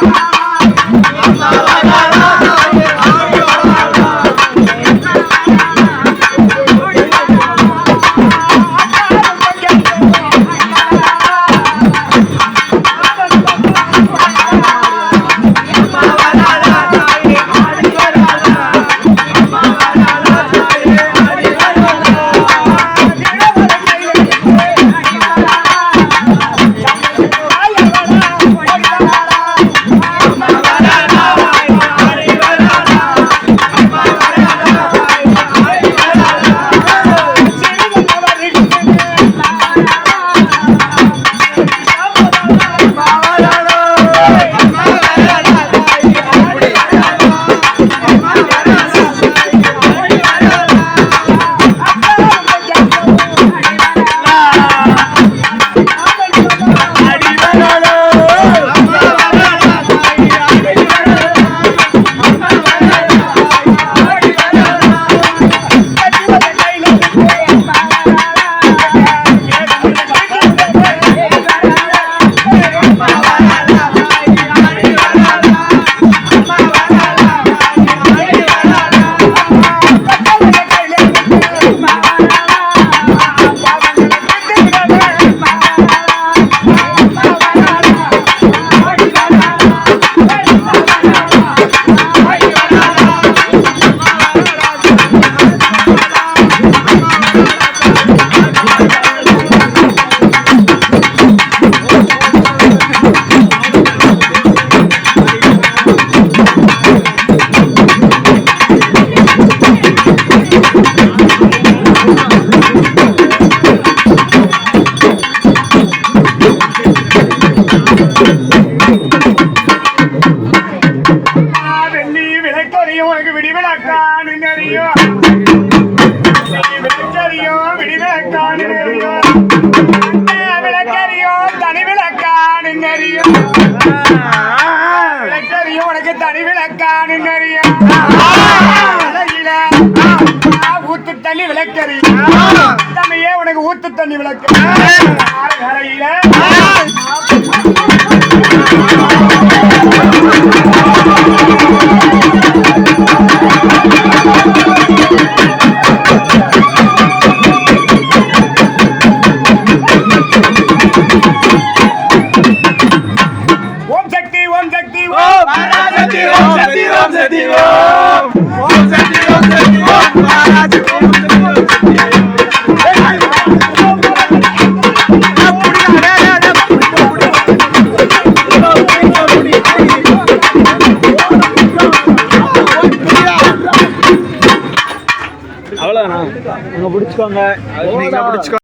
Thank you. வெள்ளி விளக்கறியும் உனக்கு விடிவிளக்கான் அறியும் விளக்கறியும் விடிவிளக்கான் அறியும் விளக்கறியும் தனி விளக்கான் அறியும் விளக்கறியும் உனக்கு தனி விளக்கான் அறியும் ஊத்து தண்ணி விளக்கறி தமையே உனக்கு ஊத்து தண்ணி விளக்கு. அழகில ஓம். சக்தி ஓம் பராசக்தி ஓம் சக்தி ஓம் சக்தி ஓம். ஓம் சக்தி ஓம் சக்தி ஓம். பராசக்தி ஓம் சக்தி ஓம் சக்தி அவ்வளோதானா அங்கே பிடிச்சிக்கோங்க. நீங்கள் பிடிச்சிக்கோங்க